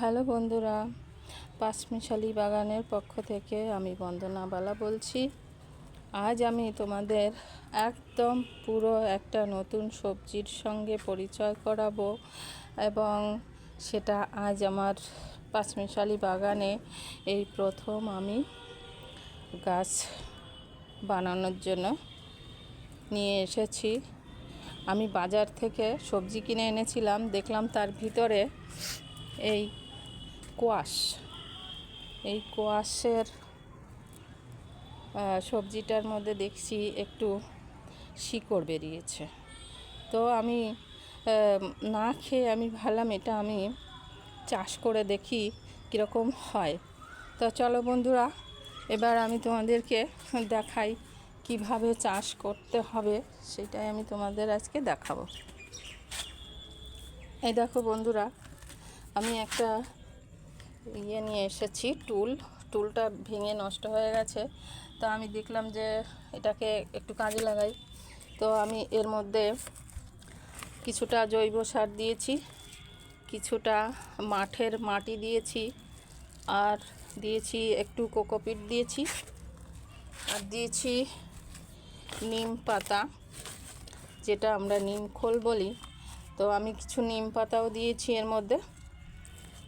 Hello বন্ধুরা পাঁচমিশালি বাগানের পক্ষ থেকে আমি বন্দনা বালা বলছি। আজ আমি তোমাদের একদম পুরো একটা নতুন সবজির সঙ্গে পরিচয় করাবো এবং সেটা আজ আমার পাঁচমিশালি বাগানে এই প্রথম আমি গাছ বানানোর জন্য নিয়ে এসেছি। আমি বাজার থেকে সবজি কিনে এনেছিলাম, দেখলাম তার ভিতরে এই কোয়াশ এই কোয়াশের সবজিটার মধ্যে দেখছি একটু শিকড় বেরিয়েছে। তো আমি না খেয়ে আমি ভাবলাম এটা আমি চাষ করে দেখি কীরকম হয়। তো চলো বন্ধুরা, এবার আমি তোমাদেরকে দেখাই কীভাবে চাষ করতে হবে, সেটাই আমি তোমাদের আজকে দেখাবো। এই দেখো বন্ধুরা, আমি একটা ইয়ে নিয়ে এসেছি, টুল। টুলটা ভেঙে নষ্ট হয়ে গেছে। তো আমি দেখলাম যে এটাকে একটু কাজে লাগাই। তো আমি এর মধ্যে কিছুটা জৈব সার দিয়েছি, কিছুটা মাঠের মাটি দিয়েছি, আর দিয়েছি একটু কোকোপিট দিয়েছি, আর দিয়েছি নিম পাতা, যেটা আমরা নিম খোল বলি। তো আমি কিছু নিম পাতাও দিয়েছি এর মধ্যে।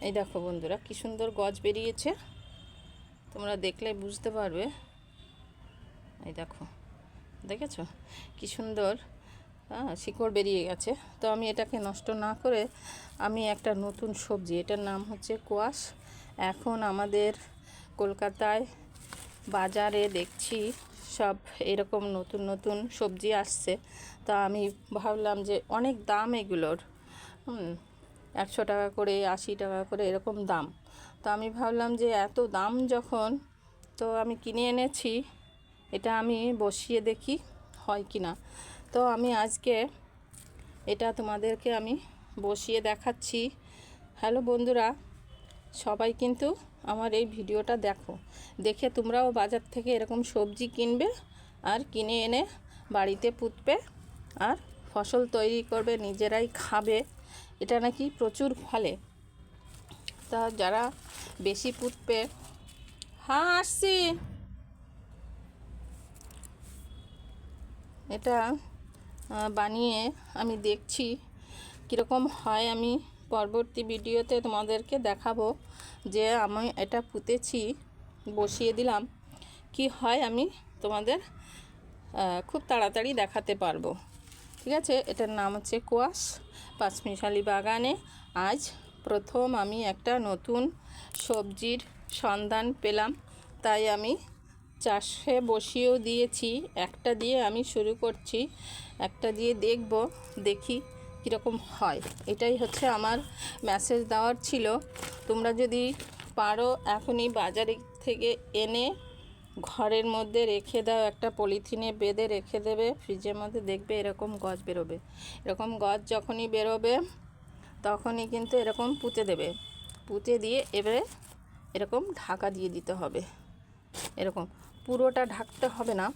এই দেখো বন্ধুরা, কি সুন্দর গজ বেরিয়েছে। তোমরা দেখলে বুঝতে পারবে। এই দেখো, দেখেছ? কি সুন্দর হ্যাঁ শিকড় বেরিয়ে গেছে। তো আমি এটাকে নষ্ট না করে আমি একটা নতুন সবজি, এটার নাম হচ্ছে কোয়াশ। এখন আমাদের কলকাতায় বাজারে দেখছি সব এরকম নতুন নতুন সবজি আসছে। তা আমি ভাবলাম যে অনেক দাম এগুলোর, হুম একশো টাকা করে, আশি টাকা করে এরকম দাম। তো আমি ভাবলাম যে এত দাম যখন, তো আমি কিনে এনেছি, এটা আমি বসিয়ে দেখি হয় কি না। তো আমি আজকে এটা তোমাদেরকে আমি বসিয়ে দেখাচ্ছি। হ্যালো বন্ধুরা, সবাই কিন্তু আমার এই ভিডিওটা দেখো। দেখে তোমরাও বাজার থেকে এরকম সবজি কিনবে আর কিনে এনে বাড়িতে পুঁতবে আর ফসল তৈরি করবে, নিজেরাই খাবে। এটা নাকি প্রচুর ফলে। তা যারা বেশি পুঁতবে হ্যাঁ আসছি। এটা বানিয়ে আমি দেখছি কীরকম হয়। আমি পরবর্তী ভিডিওতে তোমাদেরকে দেখাবো যে আমি এটা পুঁতেছি, বসিয়ে দিলাম। কি হয় আমি তোমাদের খুব তাড়াতাড়ি দেখাতে পারব। ঠিক আছে? এটার নাম হচ্ছে কোয়াশ পাঁচমিশালি বাগানে। আজ প্রথম আমি একটা নতুন সবজির সন্ধান পেলাম। তাই আমি চাষে বসিয়েও দিয়েছি। একটা দিয়ে আমি শুরু করছি। একটা দিয়ে দেখব, দেখি কীরকম হয়। এটাই হচ্ছে আমার মেসেজ দেওয়ার ছিল। তোমরা যদি পারো এখনই বাজারে থেকে এনে ঘরের মধ্যে রেখে দাও, একটা পলিথিনে বেঁধে রেখে দেবে, ফ্রিজের মধ্যে দেখবে এরকম গজ বেরোবে। এরকম গজ যখনই বেরোবে, তখনই কিন্তু এরকম পুঁতে দেবে। পুঁতে দিয়ে এবারে এরকম ঢাকা দিয়ে দিতে হবে। এরকম পুরোটা ঢাকতে হবে না,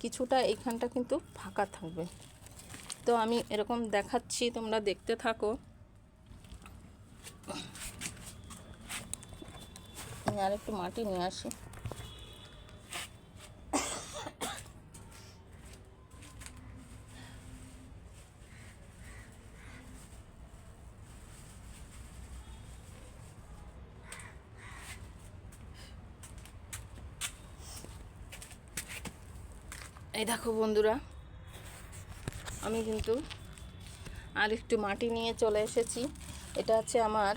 কিছুটা এইখানটা কিন্তু ফাঁকা থাকবে। তো আমি এরকম দেখাচ্ছি, তোমরা দেখতে থাকো। আমি আর একটু মাটি নিয়ে আসি। এই দেখো বন্ধুরা, আমি কিন্তু আর একটু মাটি নিয়ে চলে এসেছি। এটা হচ্ছে আমার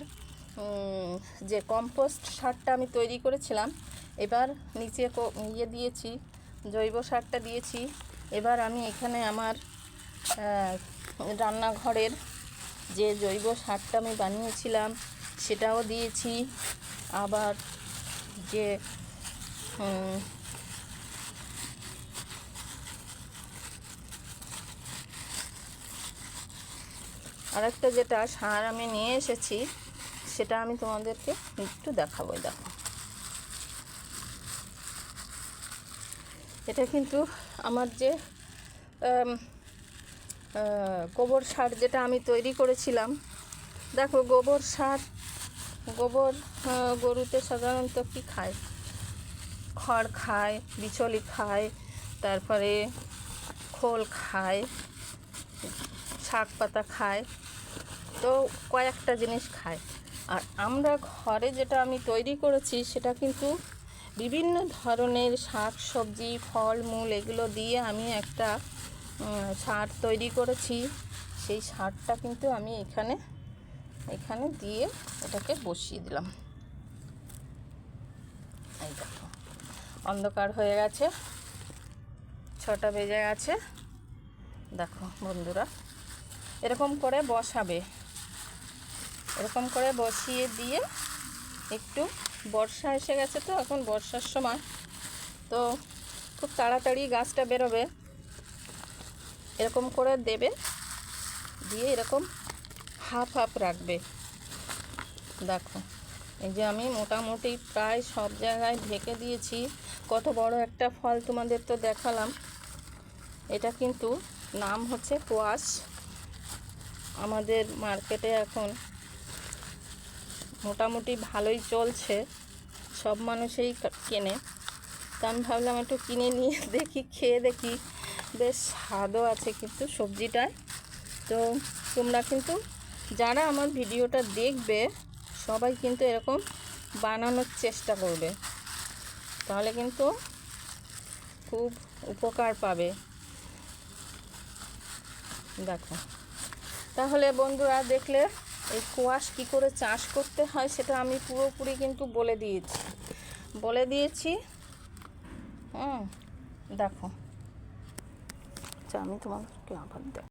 যে কম্পোস্ট সারটা আমি তৈরি করেছিলাম, এবার নিচে ইয়ে দিয়েছি, জৈব সারটা দিয়েছি। এবার আমি এখানে আমার রান্নাঘরের যে জৈব সারটা আমি বানিয়েছিলাম, সেটাও দিয়েছি। আবার যে আরেকটা যেটা সার আমি নিয়ে এসেছি, সেটা আমি তোমাদেরকে একটু দেখাবো দেখো। এটা কিন্তু আমার যে গোবর সার যেটা আমি তৈরি করেছিলাম। দেখো গোবর সার, গোবর গরুতে সাধারণত কি খায়? খড় খায়, বিচলি খায়, তারপরে খোল খায়। শাক পাতা খায়। তো কয়েকটা জিনিস খায়। আর আমরা ঘরে যেটা আমি তৈরি করেছি, সেটা কিন্তু বিভিন্ন ধরনের শাক সবজি ফল মূল এগুলো দিয়ে আমি একটা সার তৈরি করেছি। সেই সারটা কিন্তু আমি এখানে এখানে দিয়ে এটাকে বসিয়ে দিলাম। এই দেখো, অন্ধকার হয়ে গেছে। ছটা বেজে গেছে। দেখো বন্ধুরা এরকম করে বসাবে। এরকম করে বসিয়ে দিয়ে একটু বর্ষা এসে গেছে তো, এখন বর্ষার সময়। তো খুব তাড়াতাড়ি গাছটা বেরোবে। এরকম করে দেবে, দিয়ে এরকম হাফ হাফ রাখবে। দেখো, এই যে আমি মোটামুটি প্রায় সব জায়গায় ঢেকে দিয়েছি। কত বড় একটা ফল তোমাদের তো দেখালাম। এটা কিন্তু নাম হচ্ছে কোয়াশ। আমাদের মার্কেটে এখন মোটামুটি ভালোই চলছে। সব মানুষেই কেনে। তা আমি ভাবলাম একটু কিনে নিয়ে দেখি, খেয়ে দেখি। বেশ স্বাদও আছে কিন্তু সবজিটায়। তো তোমরা কিন্তু যারা আমার ভিডিওটা দেখবে, সবাই কিন্তু এরকম বানানোর চেষ্টা করবে। তাহলে কিন্তু খুব উপকার পাবে। দেখো। তাহলে বন্ধুরা দেখলে এই কুয়াশ কী করে চাষ করতে হয় সেটা আমি পুরোপুরি কিন্তু বলে দিয়েছি। বলে দিয়েছি। হুম, দেখো। আচ্ছা আমি তোমাকে আবার দেখ